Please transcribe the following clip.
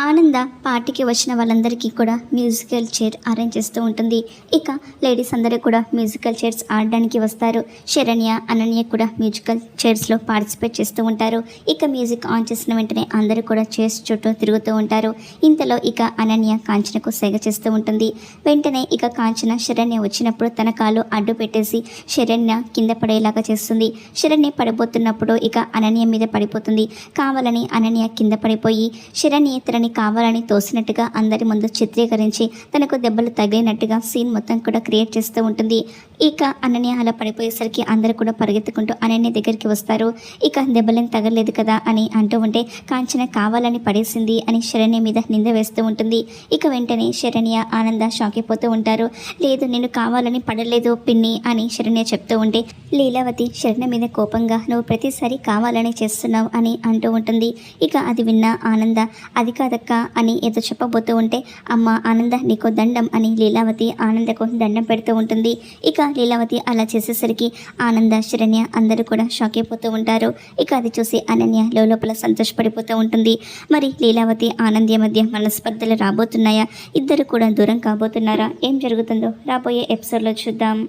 ఆనంద పార్టీకి వచ్చిన వాళ్ళందరికీ కూడా మ్యూజికల్ చైర్ అరేంజ్ చేస్తూ ఉంటుంది. ఇక లేడీస్ అందరూ కూడా మ్యూజికల్ చైర్స్ ఆడడానికి వస్తారు. శరణ్య అనన్య కూడా మ్యూజికల్ చైర్స్లో పార్టిసిపేట్ చేస్తూ ఉంటారు. ఇక మ్యూజిక్ ఆన్ చేసిన వెంటనే అందరూ కూడా చైర్స్ చుట్టూ తిరుగుతూ ఉంటారు. ఇంతలో ఇక అనన్య కాంచనకు సేగ చేస్తూ ఉంటుంది. వెంటనే ఇక కాంచన శరణ్య వచ్చినప్పుడు తన కాలు అడ్డు పెట్టేసి శరణ్య కింద పడేలాగా చేస్తుంది. శరణ్య పడిపోతున్నప్పుడు ఇక అనన్య మీద పడిపోతుంది. కావాలని అనన్య కింద పడిపోయి శరణ్య తనని కావాలని తోసినట్టుగా అందరి ముందు చిత్రీకరించి తనకు దెబ్బలు తగిలినట్టుగా సీన్ మొత్తం కూడా క్రియేట్ చేస్తూ ఉంటుంది. ఇక అనన్య అలా పడిపోయేసరికి అందరూ కూడా పరిగెత్తుకుంటూ అనన్య దగ్గరికి వస్తారు. ఇక దెబ్బలేం తగలేదు కదా అని అంటూ ఉంటే కాంచన కావాలని పడేసింది అని శరణ్య మీద నింద వేస్తూ ఉంటుంది. ఇక వెంటనే శరణ్య ఆనంద షాక్ అయిపోతూ ఉంటారు. లేదు నేను కావాలని పడలేదు పిన్ని అని శరణ్య చెప్తూ ఉంటే లీలావతి శరణ్య మీద కోపంగా నువ్వు ప్రతిసారి కావాలని చేస్తున్నావు అని అంటూ ఉంటుంది. ఇక అది విన్న ఆనంద అది కాదక్క అని ఏదో చెప్పబోతూ ఉంటే అమ్మ ఆనంద నీకు దండం అని లీలావతి ఆనందకు దండం పెడుతూ ఉంటుంది. ఇక లీలావతి అలా చేసేసరికి ఆనంద శరణ్య అందరూ కూడా షాక్ అయిపోతూ ఉంటారు. ఇక అది చూసి అనన్య లోపల సంతోషపడిపోతూ ఉంటుంది. మరి లీలావతి ఆనంద్య మధ్య మనస్పర్ధలు రాబోతున్నాయా? ఇద్దరు కూడా దూరం కాబోతున్నారా? ఏం జరుగుతుందో రాబోయే ఎపిసోడ్లో చూద్దాం.